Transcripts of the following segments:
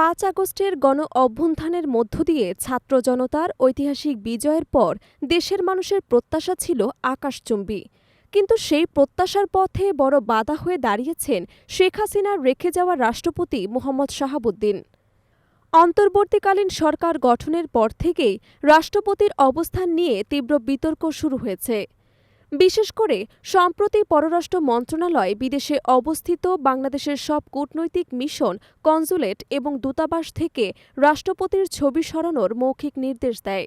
পাঁচ আগস্টের গণ অভ্যুত্থানের মধ্য দিয়ে ছাত্র জনতার ঐতিহাসিক বিজয়ের পর দেশের মানুষের প্রত্যাশা ছিল আকাশচুম্বী। কিন্তু সেই প্রত্যাশার পথে বড় বাধা হয়ে দাঁড়িয়েছেন শেখ হাসিনার রেখে যাওয়া রাষ্ট্রপতি মোহাম্মদ শাহাবুদ্দিন। অন্তর্বর্তীকালীন সরকার গঠনের পর থেকেই রাষ্ট্রপতির অবস্থান নিয়ে তীব্র বিতর্ক শুরু হয়েছে। বিশেষ করে সম্প্রতি পররাষ্ট্র মন্ত্রণালয় বিদেশে অবস্থিত বাংলাদেশের সব কূটনৈতিক মিশন, কনজুলেট এবং দূতাবাস থেকে রাষ্ট্রপতির ছবি সরানোর মৌখিক নির্দেশ দেয়।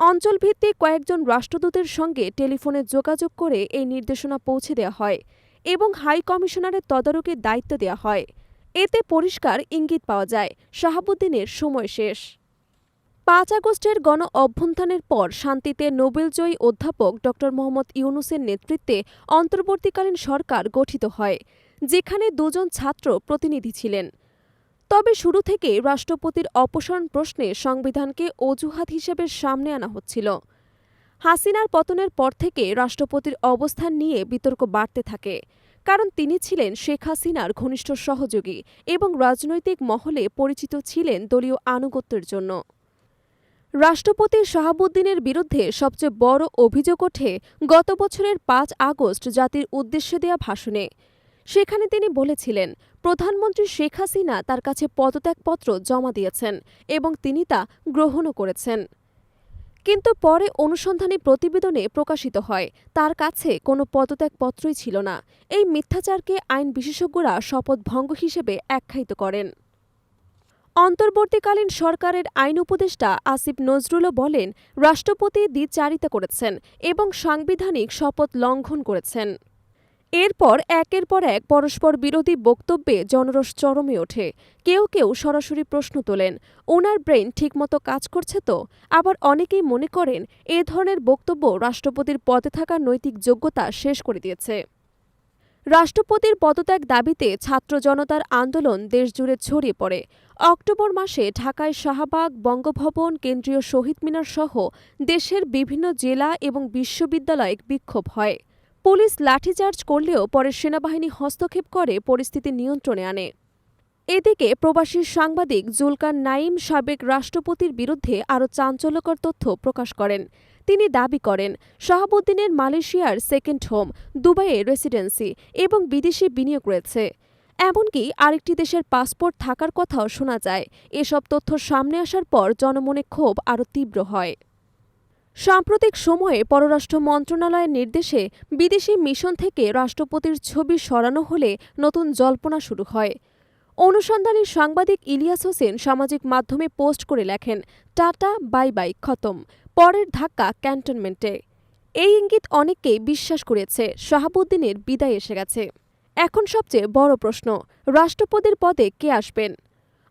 অঞ্চলভিত্তিক কয়েকজন রাষ্ট্রদূতের সঙ্গে টেলিফোনে যোগাযোগ করে এই নির্দেশনা পৌঁছে দেওয়া হয় এবং হাই কমিশনারের তদারকির দায়িত্ব দেওয়া হয়। এতে পরিষ্কার ইঙ্গিত পাওয়া যায়। শাহাবুদ্দিনের সময় শেষ। পাঁচ আগস্টের গণ অভ্যুত্থানের পর শান্তিতে নোবেলজয়ী অধ্যাপক ড. মোহাম্মদ ইউনুসের নেতৃত্বে অন্তর্বর্তীকালীন সরকার গঠিত হয়, যেখানে দুজন ছাত্র প্রতিনিধি ছিলেন। তবে শুরু থেকে রাষ্ট্রপতির অপসারণ প্রশ্নে সংবিধানকে অজুহাত হিসেবে সামনে আনা হচ্ছিল। হাসিনার পতনের পর থেকে রাষ্ট্রপতির অবস্থান নিয়ে বিতর্ক বাড়তে থাকে, কারণ তিনি ছিলেন শেখ হাসিনার ঘনিষ্ঠ সহযোগী এবং রাজনৈতিক মহলে পরিচিত ছিলেন দলীয় আনুগত্যের জন্য। রাষ্ট্রপতি শাহাবুদ্দিনের বিরুদ্ধে সবচেয়ে বড় অভিযোগ ওঠে গত বছরের পাঁচ আগস্ট জাতির উদ্দেশ্যে দেয়া ভাষণে। সেখানে তিনি বলেছিলেন, প্রধানমন্ত্রী শেখ হাসিনা তার কাছে পদত্যাগপত্র জমা দিয়েছেন এবং তিনি তা গ্রহণও করেছেন। কিন্তু পরে অনুসন্ধানী প্রতিবেদনে প্রকাশিত হয়, তার কাছে কোনো পদত্যাগপত্রই ছিল না। এই মিথ্যাচারকে আইন বিশেষজ্ঞরা শপথ ভঙ্গ হিসেবে আখ্যায়িত করেন। অন্তর্বর্তীকালীন সরকারের আইন উপদেষ্টা আসিফ নজরুলও বলেন, রাষ্ট্রপতি দ্বিচারিতা করেছেন এবং সাংবিধানিক শপথ লঙ্ঘন করেছেন। এরপর একের পর এক পরস্পর বিরোধী বক্তব্যে জনরস চরমে ওঠে। কেউ কেউ সরাসরি প্রশ্ন তোলেন, ওনার ব্রেন ঠিকমতো কাজ করছে তো? আবার অনেকেই মনে করেন, এ ধরনের বক্তব্য রাষ্ট্রপতির পদে থাকা নৈতিক যোগ্যতা শেষ করে দিয়েছে। রাষ্ট্রপতির পদত্যাগ দাবিতে ছাত্র জনতার আন্দোলন দেশজুড়ে ছড়িয়ে পড়ে। অক্টোবর মাসে ঢাকায় শাহবাগ, বঙ্গভবন, কেন্দ্রীয় শহীদ মিনার সহ দেশের বিভিন্ন জেলা এবং বিশ্ববিদ্যালয়ে বিক্ষোভ হয়। পুলিশ লাঠিচার্জ করলেও পরে সেনাবাহিনী হস্তক্ষেপ করে, পরিস্থিতি নিয়ন্ত্রণে আনে। এদিকে প্রবাসী সাংবাদিক জুলকার নাইম সাবেক রাষ্ট্রপতির বিরুদ্ধে আরও চাঞ্চল্যকর তথ্য প্রকাশ করেন। তিনি দাবি করেন, শাহাবুদ্দিনের মালয়েশিয়ার সেকেন্ড হোম, দুবাইয়ে রেসিডেন্সি এবং বিদেশি বিনিয়োগ রয়েছে। এমনকি আরেকটি দেশের পাসপোর্ট থাকার কথাও শোনা যায়। এসব তথ্য সামনে আসার পর জনমনে ক্ষোভ আরও তীব্র হয়। সাম্প্রতিক সময়ে পররাষ্ট্র মন্ত্রণালয়ের নির্দেশে বিদেশি মিশন থেকে রাষ্ট্রপতির ছবি সরানো হলে নতুন জল্পনা শুরু হয়। অনুসন্ধানী সাংবাদিক ইলিয়াস হোসেন সামাজিক মাধ্যমে পোস্ট করে লেখেন, টাটা, বাই বাই, খতম। পরের ধাক্কা ক্যান্টনমেন্টে। এই ইঙ্গিত অনেককেই বিশ্বাস করেছে, শাহাবুদ্দিনের বিদায় এসে গেছে। এখন সবচেয়ে বড় প্রশ্ন, রাষ্ট্রপতির পদে কে আসবেন?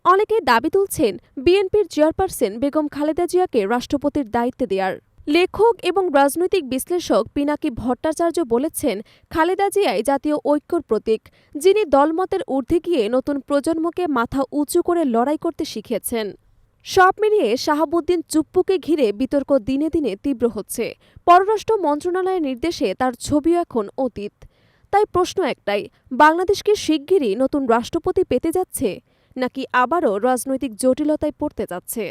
অনেকে দাবি তুলছেন, বিএনপির চেয়ারপারসন বেগম খালেদা জিয়াকে রাষ্ট্রপতির দায়িত্ব দেওয়ার লেখক এবং রাজনৈতিক বিশ্লেষক পিনাকি ভট্টাচার্য বলেছেন, খালেদা জিয়াই জাতীয় ঐক্যর প্রতীক, যিনি দলমতের ঊর্ধ্বে গিয়ে নতুন প্রজন্মকে মাথা উঁচু করে লড়াই করতে শিখিয়েছেন। সব মিলিয়ে শাহাবুদ্দিন চুপ্পুকে ঘিরে বিতর্ক দিনে দিনে তীব্র হচ্ছে। পররাষ্ট্র মন্ত্রণালয়ের নির্দেশে তার ছবিও এখন অতীত। তাই প্রশ্ন একটাই বাংলাদেশকে শিগগিরই নতুন রাষ্ট্রপতি পেতে যাচ্ছে, নাকি আবারও রাজনৈতিক জটিলতায় পড়তে যাচ্ছে?